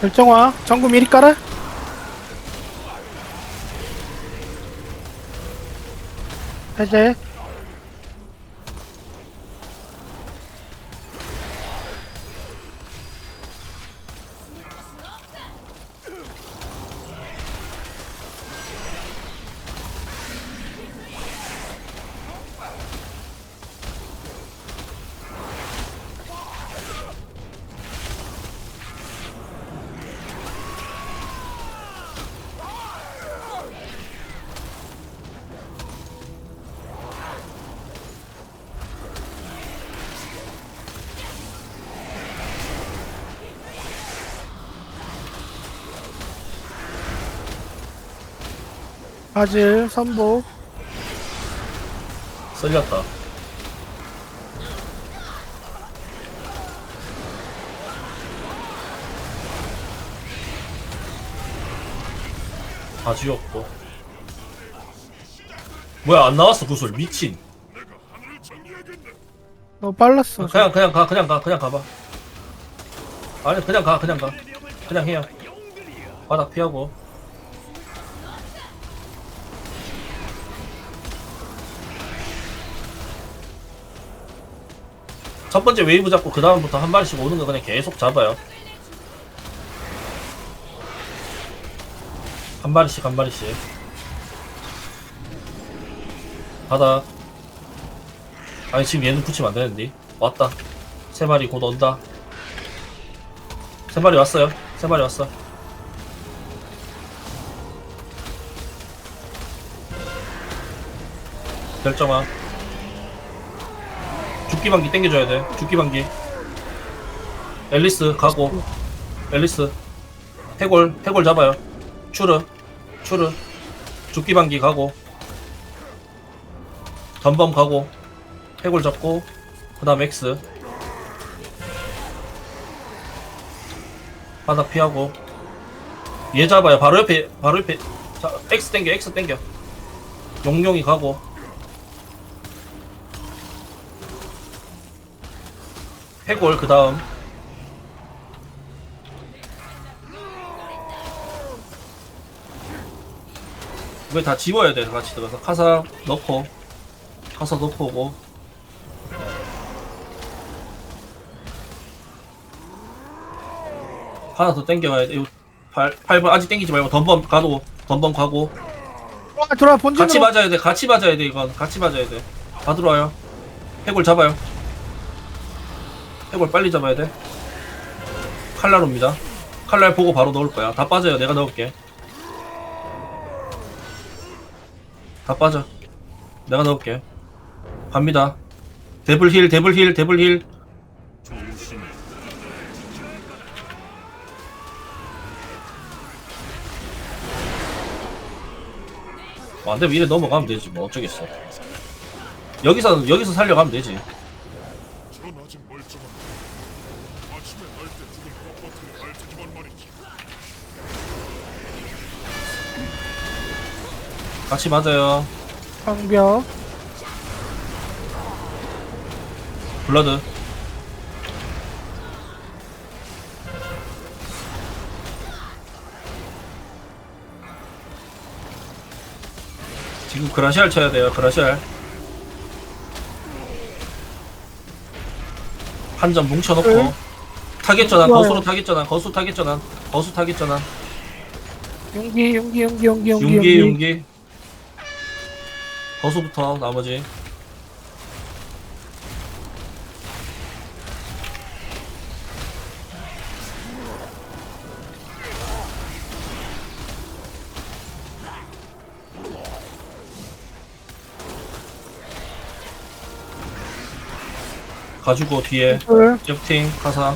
결정화 전구 미리 깔아? 해제 바질 선보 쓸렸다. 다 지웠고. 뭐야 안 나왔어 구슬 미친. 너 빨랐어 그냥 그냥 가 그냥 가 그냥 가봐. 아니 그냥 가 그냥 가 그냥 해요. 바닥 피하고. 첫 번째 웨이브 잡고 그 다음부터 한 마리씩 오는 거 그냥 계속 잡아요. 한 마리씩 한 마리씩. 바닥. 아니 지금 얘는 붙이면 안 되는데. 왔다. 세 마리 곧 온다. 세 마리 왔어요. 세 마리 왔어. 결정아. 죽기 방기 땡겨줘야 돼. 죽기 방기. 앨리스 가고. 앨리스. 해골 해골 잡아요. 추르 추르. 죽기 방기 가고. 덤범 가고. 해골 잡고. 그다음 X. 바닥 피하고. 얘 잡아요. 바로 옆에 바로 옆에. 자 X 땡겨 X 땡겨. 용용이 가고. 해골 그 다음. 이거 다 지워야 돼 같이 들어가서. 카사 넣고. 카사 넣고 오고. 하나 더 땡겨야 돼. 이거 8, 8번 아직 땡기지 말고 덤범 가고 덤범 가고. 와 들어와 본진으로. 같이 맞아야 돼 같이 맞아야 돼 이건. 같이 맞아야 돼다 들어와요. 해골 잡아요 해골 빨리 잡아야 돼. 칼날옵니다. 칼날 보고 바로 넣을 거야. 다 빠져요. 내가 넣을게. 다 빠져. 내가 넣을게. 갑니다. 데블 힐 데블 힐 데블 힐. 뭐 안되면 이래 넘어가면 되지. 뭐 어쩌겠어. 여기서 여기서 살려가면 되지 아침에 날때 죽은 뻣뻣한 알트지만 말이지. 같이 맞아요. 방벽. 블러드. 지금 그라시알 쳐야 돼요 그라시알 한 점 뭉쳐놓고. 응. 타겟 전환 좋아요. 거수로 타겟 전환 거수 타겟 전환 거수 타겟 전환. 용기 용기 용기 용기 용기 용기. 용기. 거수부터 나머지 가지고 뒤에 분출 제프팅 카사.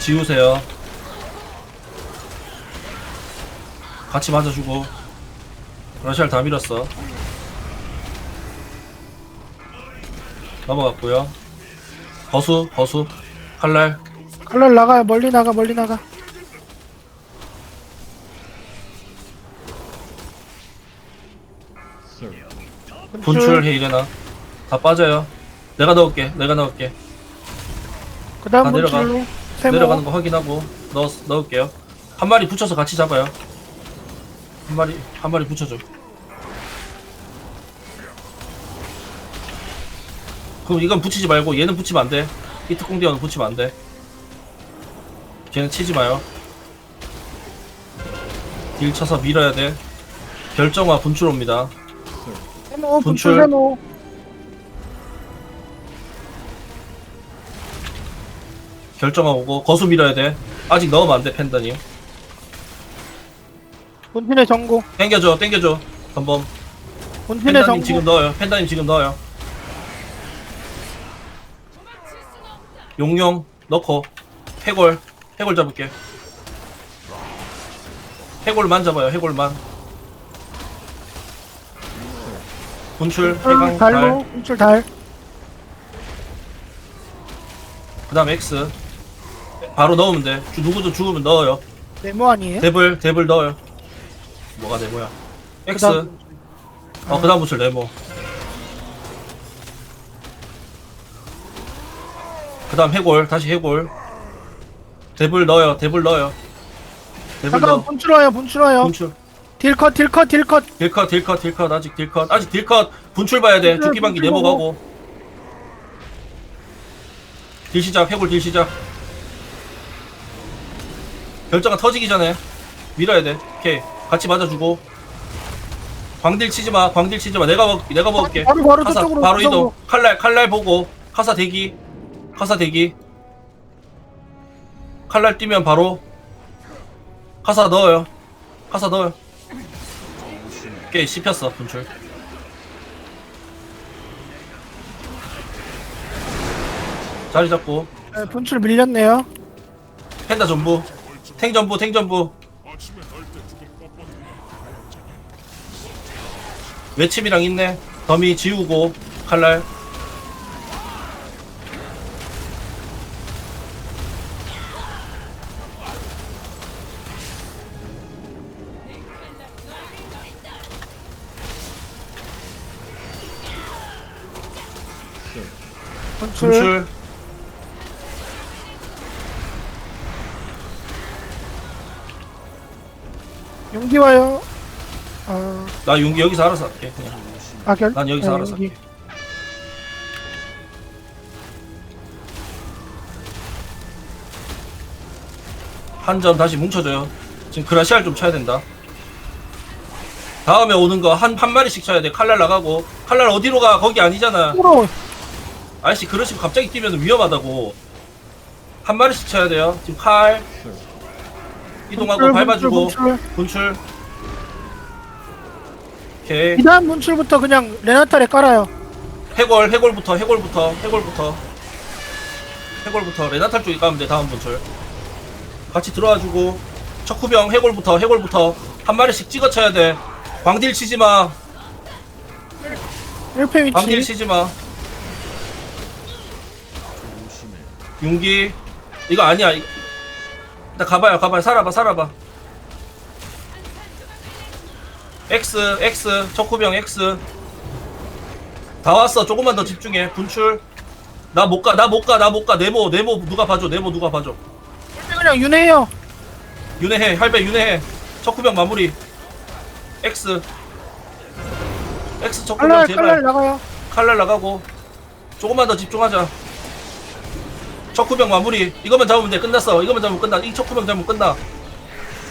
지우세요. 같이 맞아주고. 러시아를 다 밀었어. 넘어갔고요. 거수 거수. 칼날. 칼날 나가요. 멀리 나가 멀리 나가 분출 헤이레나 다 빠져요 내가 넣을게 내가 넣을게 그 다음 다 내려가. 분출로 세모 내려가는 거 확인하고 넣, 넣을게요. 한 마리 붙여서 같이 잡아요. 한 마리, 한 마리 붙여줘. 그럼 이건 붙이지 말고 얘는 붙이면 안 돼. 이 특공대원은 붙이면 안 돼. 걔는 치지 마요. 딜 쳐서 밀어야 돼. 결정화 분출 옵니다. 세모 분출 분출. 세모 결정화 오고 거수 밀어야 돼. 아직 넣으면 안 돼, 팬더님. 본진의 전고 땡겨줘, 땡겨줘. 덤범. 본진의 팬더님 지금 넣어요. 팬더님 지금 넣어요. 용용 넣고 해골 해골 잡을게. 해골만 잡아요. 해골만. 분출 해강 분출 달로 달. 분출 달 그 다음 X. 바로 넣으면 돼. 주- 누구도 죽으면 넣어요. 네모 아니에요? 데블 데블 넣어요. 뭐가 네모야? X. 그다음 어 그 다음 분출 네모. 그 다음 해골 다시 해골. 데블 넣어요. 데블 넣어요. 데블 잠깐만 넣어. 분출 와요 분출 와요 분출. 딜컷 딜컷 딜컷 딜컷 딜컷 딜컷 아직 딜컷 아직 딜컷 분출 봐야 돼. 분출, 분출 네모 보고. 가고. 딜 시작 해골 딜 시작. 결정가 터지기 전에 밀어야 돼. 오케이 같이 맞아주고. 광딜 치지 마. 광딜 치지 마. 내가 먹 내가 먹을게. 바로 바로 카사 저쪽으로 바로 저쪽으로. 이동. 칼날 칼날 보고 카사 대기. 카사 대기. 칼날 뛰면 바로 카사 넣어요. 카사 넣어요. 오케이 씹혔어 분출. 자리 잡고. 네, 분출 밀렸네요. 펜다 전부. 탱 전부 탱 전부. 외침이랑 있네. 더미 지우고 칼날 분출, 분출. 용기 와요. 아. 나 윤기 여기서 알아서 할게 그냥. 악열 난 여기서 네, 알아서 용기. 할게. 한 점 다시 뭉쳐줘요. 지금 그라시알 좀 쳐야 된다. 다음에 오는 거 한 한 마리씩 쳐야 돼. 칼날 나가고. 칼날 어디로 가? 거기 아니잖아. 프로 아저씨 그러시고 갑자기 뛰면 위험하다고. 한 마리씩 쳐야 돼요. 지금 칼. 이동하고 밟아주고. 분출, 분출. 오케이. 이 다음 분출부터 그냥 레나탈에 깔아요. 해골 해골부터 해골부터 해골부터. 해골부터. 레나탈 쪽에 가면 돼 다음 분출. 같이 들어와주고. 척후병 해골부터 해골부터. 한 마리씩 찍어 쳐야 돼. 광딜 치지마. 1패 광딜 위치 치지마 윤기. 이거 아니야. 이거 일단 가봐요 가봐요. 살아봐 살아봐. X X 척후병 X. 다 왔어. 조금만 더 집중해. 분출. 나 못 가 나 못 가 나 못 가. 네모 네모 누가 봐줘 네모 누가 봐줘. 그냥 윤회해요. 윤회해 할배 윤회해. 척후병 마무리. X. X 칼날 제발. 칼날 나가요. 칼날 나가고. 조금만 더 집중하자 척후병 마무리. 이거만 잡으면 돼. 끝났어. 이거만 잡으면 끝나. 이 척후병 잡으면 끝나.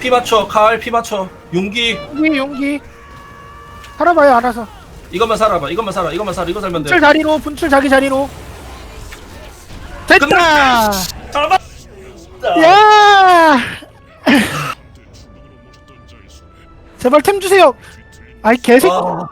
피 맞춰. 칼 피 맞춰. 용기. 용기 용기. 살아봐요 알아서. 이것만 살아봐. 이것만 살아. 이것만 살아. 이거 살면 분출 돼 자리로 분출 자기 자리로. 됐다! 야 못했던 자의 손에 제발 템 주세요. 아이 개새끼. 아,